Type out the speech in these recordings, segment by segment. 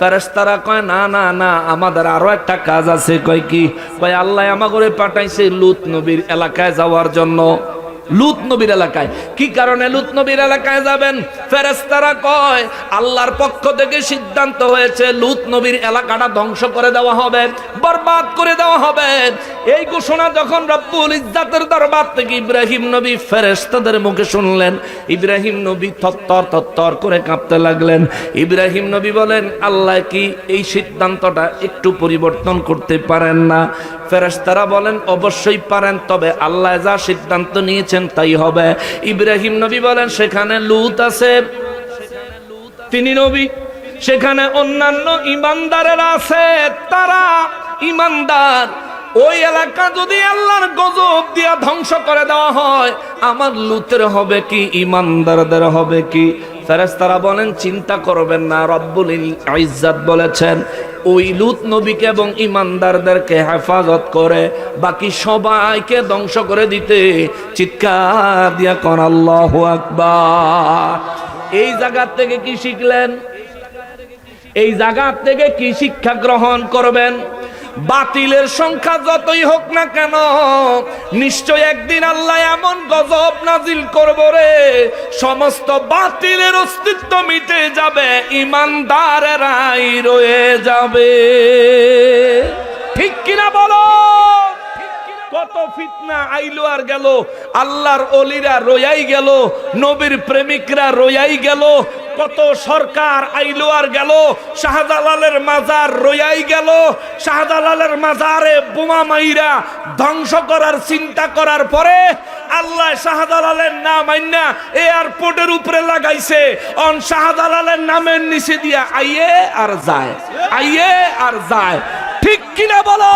ফেরেস্তারা কয়, না না না, আমাদের আরও একটা কাজ আছে। কয় কি? কয়, আল্লাহ আমাগরে পাঠাইছে লুত নবীর এলাকায় যাওয়ার জন্য। লুত নবীর এলাকায়। কি কারণে লুত নবীর এলাকায় যাবেন? ফেরেস্তারা কয়, আল্লাহর পক্ষ থেকে সিদ্ধান্ত হয়েছে লুত নবীর এলাকাটা ধ্বংস করে দেওয়া হবে, বরবাদ করে দেওয়া হবে। এই ঘোষণা যখন রব্বুল ইজ্জাতের দরবার থেকে ইব্রাহিম নবী ফেরেস্তাদের মুখে শুনলেন, ইব্রাহিম নবী থত্তর থত্তর করে কাঁপতে লাগলেন। ইব্রাহিম নবী বলেন, আল্লাহ কি এই সিদ্ধান্তটা একটু পরিবর্তন করতে পারেন না? ফেরেশতারা বলেন, অবশ্যই পারেন, তবে আল্লাহ যা সিদ্ধান্ত নিয়েছেন তাই হবে। ইব্রাহিম নবী বলেন, সেখানে লুত আছে। তিনি নবী, সেখানে অন্যান্য ইমানদারেরা আছে। তারা ইমানদার। ওই এলাকা যদি আল্লাহর গজব দিয়া ধ্বংস করে দেওয়া হয়, আমার লুতের হবে কি, ইমানদারদের হবে কি? ফেরেশতারা বলেন, চিন্তা করবেন না, রব্বুল ইজ্জাত বলেছেন। ওই লুত নবীকে এবং ইমানদারদেরকে হেফাজত করে, বাকি সবাইকে ধ্বংস করে দিতে চিৎকার দিয়া কর আল্লাহ এই জায়গা থেকে কি শিখলেন? এই জায়গা থেকে কি শিক্ষা গ্রহণ করবেন? বাতিলের সংখ্যা যতই হোক না কেন, নিশ্চয় একদিন আল্লাহ এমন গজব নাজিল করব রে। সমস্ত বাতিলের অস্তিত্ব মিটে যাবে, ইমানদারেরাই রয়ে যাবে। ঠিক কিনা বলো? কত ফিতনা আইলো আর গেল, আল্লাহর অলিরা রোয়াই গেল, নবীর প্রেমিকরা রোয়াই গেল কত সরকার আইলো আর গেল, শাহজালালের মাজার রয়াই গেল, শাহজালালের মাজারে বোমা মাইরা ধ্বংস করার চিন্তা করার পরে আল্লাহ শাহজালালের নাম আইনা এয়ারপোর্টের উপরে লাগাইছে। অন শাহজালালের নামের নিচে দিয়া আইয়ে আর যায়, আইয়ে আর যায়। ঠিক কিনা বলো?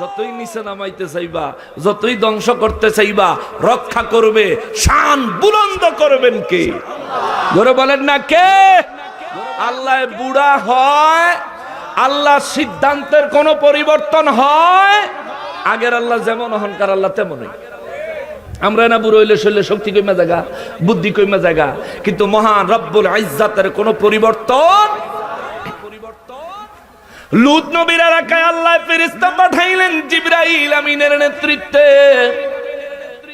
যতই নিচে নামাইতে চাইবা, যতই ধ্বংস করতে চাইবা, রক্ষা করবে, শান বুলন্দ করবেন কে? ধরে বলেন না কে? আল্লাহ বুড়া হয়, আল্লাহ সিদ্ধান্তের কোনো পরিবর্তন হয়, আগের আল্লাহ যেমন অহংকার, আল্লাহ তেমনই। আমরা না বুড়ো হইলে শরীরে শক্তি কইমা জায়গা, বুদ্ধি কইমা জায়গা, কিন্তু মহান রব্বুল আইজাতের কোনো পরিবর্তন লুত নবীর এলাকায় আল্লাহ ফেরেশতা পাঠাইলেন জিব্রাইল আমিনের নেতৃত্বে।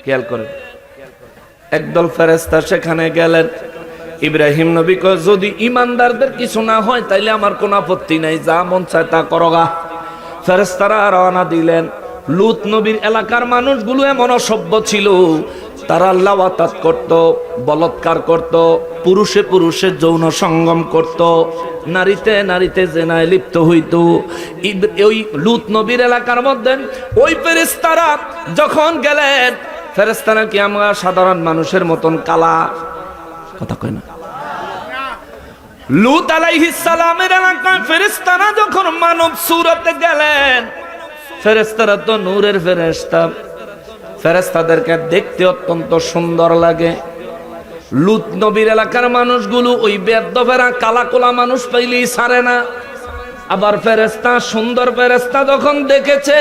খেয়াল করেন, একদল ফেরেশতা সেখানে গেলেন। ইব্রাহিম নবী কয়, যদি ইমানদারদের কিছু না হয়, তাইলে আমার কোনো আপত্তি নাই, যা মন চায় তা করগা ফেরেস্তারা রওনা দিলেন। লুত নবীর এলাকার মানুষগুলো এমন অসভ্য ছিল। তারা লাওয়াতাত করত, বলৎকার করত, পুরুষে পুরুষে যৌন সঙ্গম করত, নারীতে নারীতে জেনায় লিপ্ত হইত। ওই লুত নবীর এলাকার মধ্যে ওই ফেরেস্তারা যখন গেলেন ফেরেস্তারা কি আমরা সাধারণ মানুষের মতন কালা? কথা কয় না। লুত আলাইহিস সালামের এলাকায় ফেরেস্তারা যখন মানব সুরতে গেলেন ফেরেস্তারা তো নূরের ফেরেস্তা ফেরেস্তাদেরকে দেখতে অত্যন্ত সুন্দর লাগে। লুত নবীর এলাকার মানুষগুলো ওই বেদ্য ফেরা কালাকোলা মানুষ পাইলেই সারে না। আবার ফেরেস্তা সুন্দর ফেরেস্তা যখন দেখেছে,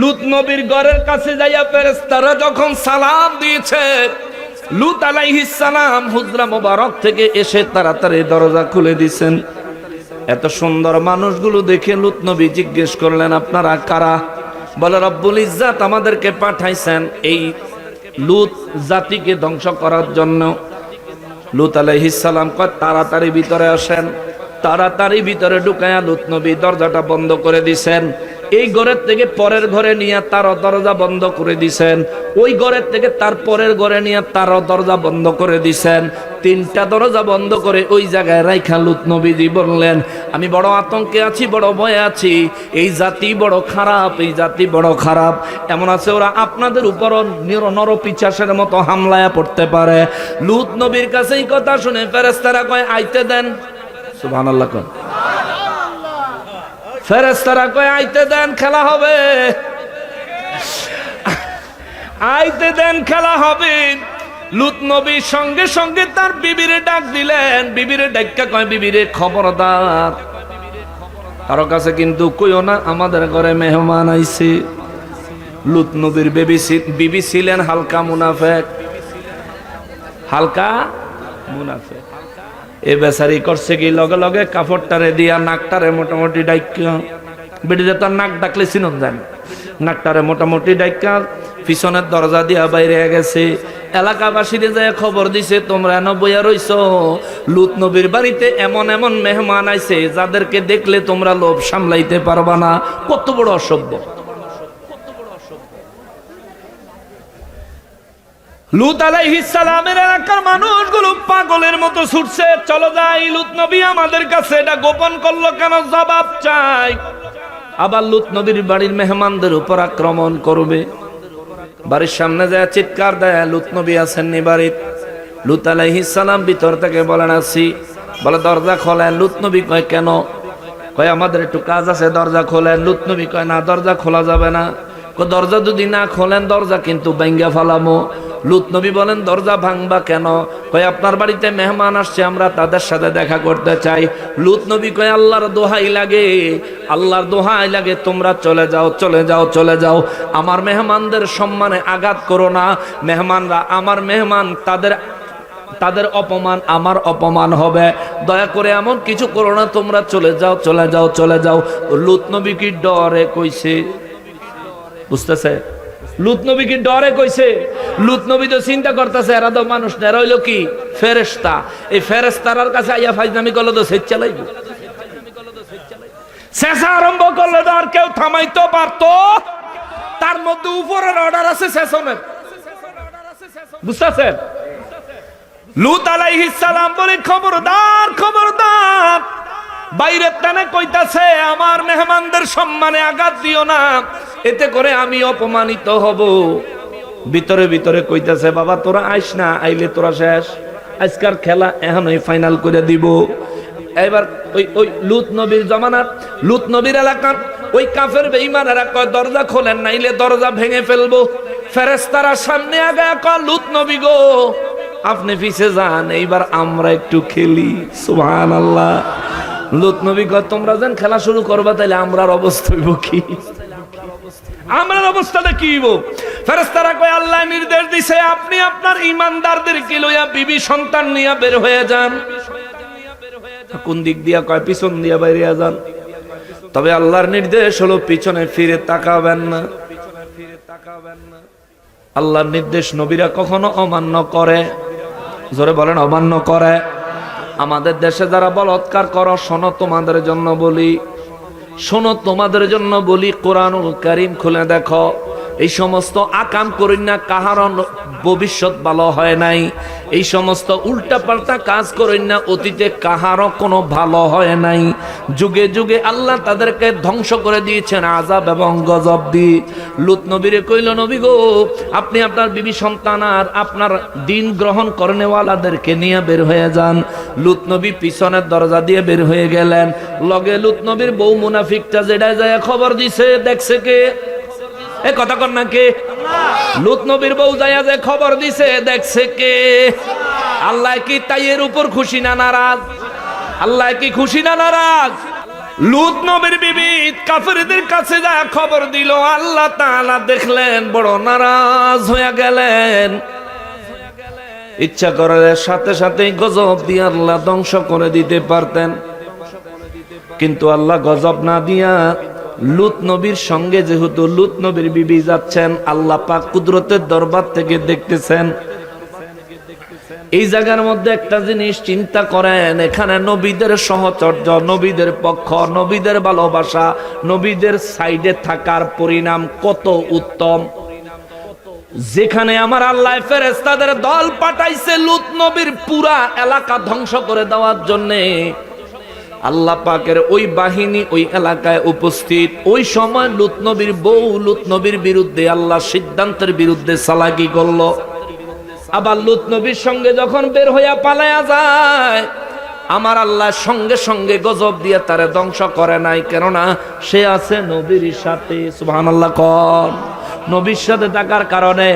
লুত নবীর ঘরের কাছে যাইয়া ফেরেস্তারা যখন সালাম দিয়েছে লুত সালাম হুজরা মোবারক থেকে এসে তাড়াতাড়ি দরজা খুলে দিছেন। এত সুন্দর মানুষগুলো দেখে লুত নবী জিজ্ঞেস করলেন, আপনারা কারা? বলে, রব্বুল ইজ্জাত আমাদেরকে পাঠাইছেন এই লুত জাতিকে ধ্বংস করার জন্য। লুত আলাইহিসালাম কয়, তাড়াতাড়ি ভিতরে আসেন। তাড়াতাড়ি ভিতরে ঢুকায়া লুত নবী দরজাটা বন্ধ করে দিছেন। এই ঘরের থেকে পরের ঘরে নিয়ে তার দরজা বন্ধ করে দিছেন। ওই ঘরের থেকে তার পরের ঘরে নিয়ে তার দরজা বন্ধ করে দিছেন। তিনটা দরজা বন্ধ করে ওই জায়গায় রাইখা লুত নবীজি বললেন, আমি বড় আতঙ্কে আছি, বড় ভয়ে আছি। এই জাতি বড় খারাপ, এই জাতি বড় খারাপ। এমন আছে ওরা আপনাদের উপরও নির পিচাসের মতো হামলায় পড়তে পারে। লুত নবীর কাছে এই কথা শুনে ফেরেস্তারা কয়, আইতে দেন। সুবহানাল্লাহ কয়। ফেরেস্তারা কয়, আইতে দেন, খেলা হবে। আইতে দেন, খেলা হবে। লুত নবী সঙ্গে সঙ্গে তার বিবিরে ডাক দিলেন। বিবিরে ডাক্কা কয়, বিবিরে খবরদার। কারও কাছে কিন্তু কইও না, আমাদের ঘরে মেহমান আইছে। লুত নবীর বেবি বিবি ছিলেন হালকা মুনাফেক। হালকা মুনাফেক। এ বেচারি করছে কি? লগে লগে কাপড়টারে দিয়া নাকটারে মোটামুটি ডাইকা। বেটিতে তার নাক ডাকলে চিনন যান নাকটারে মোটামুটি ডাইকা, পিছনের দরজা দিয়া বাইরে গেছে। এলাকাবাসীরে যায় খবর দিছে, তোমরা এন বইয়া রইছ। লুত নবীর বাড়িতে এমন এমন মেহমান আইছে, যাদেরকে দেখলে তোমরা লোভ সামলাইতে পারবা না। কত বড় অসভ্য। লুত আলাইহিস সালামের এলাকার মানুষগুলো পাগলের মতো ছুটছে। চলো যাই, লুত নবী আমাদের কাছে এটা গোপন করল কেন? জবাব চাই। আবার লুত নবীর বাড়ির মেহমানদের উপর আক্রমণ করবে। বাড়ির সামনে যায়, চিৎকার দেয়, লুত নবী আছেননি বাড়ির? লুত আলাইহিস সালাম ভিতর থেকে বলেন, আসি। বলে, দরজা খোলেন। লুত নবী কয়, কেন? কয়, আমাদের একটু কাজ আছে, দরজা খোলেন। লুত নবী কয়, না, দরজা খোলা যাবে না। দরজা যদি না খোলেন, দরজা কিন্তু ব্যাঙ্গা ফালামো। লুত নবী বলেন, দরজা ভাঙবা কেন? কয়, আপনার বাড়িতে মেহমান আসছে, আমরা তাদের সাথে দেখা করতে চাই। লুত নবী কয়, আল্লাহর দোহাই লাগে, আল্লাহর দোহাই লাগে, তোমরা চলে যাও চলে যাও চলে যাও। আমার মেহমানদের সম্মানে আঘাত করো না। মেহমানরা আমার মেহমান, তাদের তাদের অপমান আমার অপমান হবে। দয়া করে এমন কিছু করো না, তোমরা চলে যাও চলে যাও চলে যাও। লুত নবী কি ডরে কইছে? বুঝতেছে? লুত নবী কি ডরে কইছে? লুত নবী তো চিন্তা করতেছে, এরা তো মানুষ না এরা হইল কি? ফেরেস্তা এই ফেরেস্তার কাছে আইয়া ফাইজনামি করলে তো সেচ চালাইব। শেষা আরম্ভ করলে তো আর কেউ থামাইতে পারতো। তার মধ্যে উপরের অর্ডার আছে সেশনের বুঝতেছেন? লুত আলাইহিস সালাম বলে, খবরদার খবরদার। বাইরের টানে কইতাছে, আমার মেহমানদের সম্মানে আঘাত দিও না। এতে করে আমি অপমানিত হব। ভিতরে ভিতরে কইতাছে, বাবা, তোরা আইস না, আইলে তোরা শেষ। আজকার খেলা এখনই ফাইনাল করে দিব। এবার ওই ওই লুত নবীর জমানার লুত নবীর এলাকার ওই কাফের বেঈমানেরা কয়, দরজা খোলেন, নাইলে দরজা ভেঙে ফেলব। ফেরেস্তারা সামনে আগে কয়, লুত নবী গো, আপনি পিছে যান, এইবার আমরা একটু খেলি। সুবহান আল্লাহ লুত নবী কয়, তোমরা যেন খেলা শুরু করবা তাহলে আমরার অবস্থা কি? আমরার অবস্থাটা কি হইব ফেরেশতারা কয়, আল্লাহ নির্দেশ দিছে, আপনি আপনার ইমানদারদেরকে লইয়া বিবি সন্তান নিয়া বের হয়ে যান। কোন দিক দিয়া কয়, পিছন দিয়া বাইরে যান। তবে আল্লাহর নির্দেশ হলো পিছনে ফিরে তাকাবেন না। আল্লাহর নির্দেশ নবীরা কখনো অমান্য করে। জোরে বলেন, অমান্য করে। আমাদের দেশে যারা বলৎকার করো, শোনো তোমাদের জন্য বলি। শোনো তোমাদের জন্য বলি কোরআনুল করিম খুলে দেখো। এই সমস্ত আকাম করি না কাহার ভবিষ্যৎ ভালো হয় নাই। এই সমস্ত উল্টাপাল্টা কাজ করেন না, অতীতে কাহারও কোনো ভালো হয় নাই। যুগে যুগে আল্লাহ তাদেরকে ধ্বংস করে দিয়েছেন আজাব এবং গজব দিয়ে লুত নবীরে কইল, নবী গো, আপনি আপনার বিবি সন্তান আর আপনার দিন গ্রহণ করনেওয়ালাদেরকে নিয়ে বের হয়ে যান। লুত নবী পিছনের দরজা দিয়ে বের হয়ে গেলেন। লগে লুত নবীর বউ মুনাফিকটা যেটায় যায় খবর দিছে, দেখছে কে? এ কথা কর না কে? লুত নবীর বউ যাইয়া যে খবর দিছে, দেখছে কে? আল্লাহ কি তাই এর উপর খুশি না নারাজ? আল্লাহ কি খুশি না নারাজ? লুত নবীর বিবি কাফেরদের কাছে যা খবর দিল, আল্লাহ তাআলা দেখলেন, বড় নারাজ হয়ে গেলেন। ইচ্ছা করার সাথে সাথেই গজব দিয়ে আল্লাহ ধ্বংস করে দিতে পারতেন। কিন্তু আল্লাহ গজব না দিয়া লুত নবীর সঙ্গে যেহেতু লুত নবীর বিবি যাচ্ছেন, আল্লাহ পাক কুদরতের দরবার থেকে দেখতেছেন। এই জায়গার মধ্যে একটা জিনিস চিন্তা করেন, এখানে নবীদের সহচর্য, নবীদের পক্ষ, নবীদের ভালোবাসা, নবীদের সাইডে থাকার পরিণাম কত উত্তম। যেখানে আমার আল্লাহ ফেরেস্তাদের দল পাঠাইছে লুত নবীর পুরা এলাকা ধ্বংস করে দেওয়ার জন্যে। আল্লাহ পাকের ওই বাহিনী ওই এলাকায় উপস্থিত। ওই সময় লুত নবীর বউ লুত নবীর বিরুদ্ধে আল্লাহ সিদ্ধান্তের বিরুদ্ধে সালাকি করল। আবার লুত নবীর সঙ্গে যখন বের হইয়া পালায়া যায়, আমার আল্লাহ সঙ্গে সঙ্গে গজব দিয়ে তারা ধ্বংস করে নাই। কেননা সে আছে নবীর সাথে সুবহান আল্লাহ কন। নবীর সাথে থাকার কারণে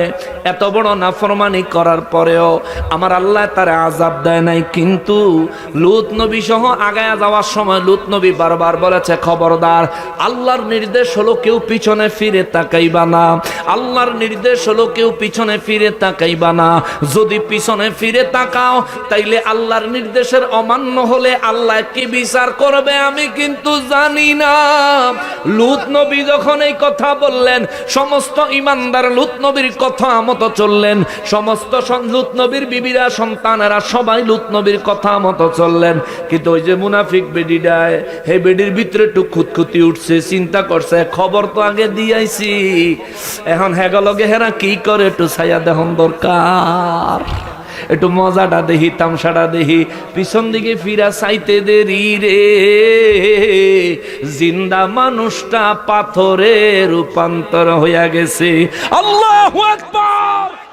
এত বড় নাফরমানি করার পরেও আমার আল্লাহ তার আজাব দেয় নাই। কিন্তু লুত নবী সহ আগায় যাওয়ার সময় লুত নবী বারবার বলেছে, খবরদার, আল্লাহর নির্দেশ হলো কেউ পিছনে ফিরে তাকাইবা না। আল্লাহর নির্দেশ হলো কেউ পিছনে ফিরে তাকাইবা না। যদি পিছনে ফিরে তাকাও, তাইলে আল্লাহর নির্দেশের অমান্য হলে আল্লাহ কি বিচার করবে আমি কিন্তু জানি না। লুত নবী যখন এই কথা বললেন, সমস্ত ইমানদার লুত নবীর কথা মতো চললেন। সমস্ত লুত নবীর বিবিরা, সন্তানেরা সবাই লুত নবীর কথা মতো চললেন। কিন্তু ওই যে মুনাফিক বেডিডায় হে বেডির ভিতরে একটু খুঁতখুতি উঠছে, চিন্তা করছে, খবর তো আগে দিয়াইছি এখন হেগলগে হেরা কি করে, একটু ছায়া দেহন দরকার। একটু মজাটা দেখি, তামসাটা দেখি। পিছন দিকে ফিরা চাইতে দেরি রে। জিন্দা মানুষটা পাথরে রূপান্তর হইয়া গেছে। আল্লাহ আকবার!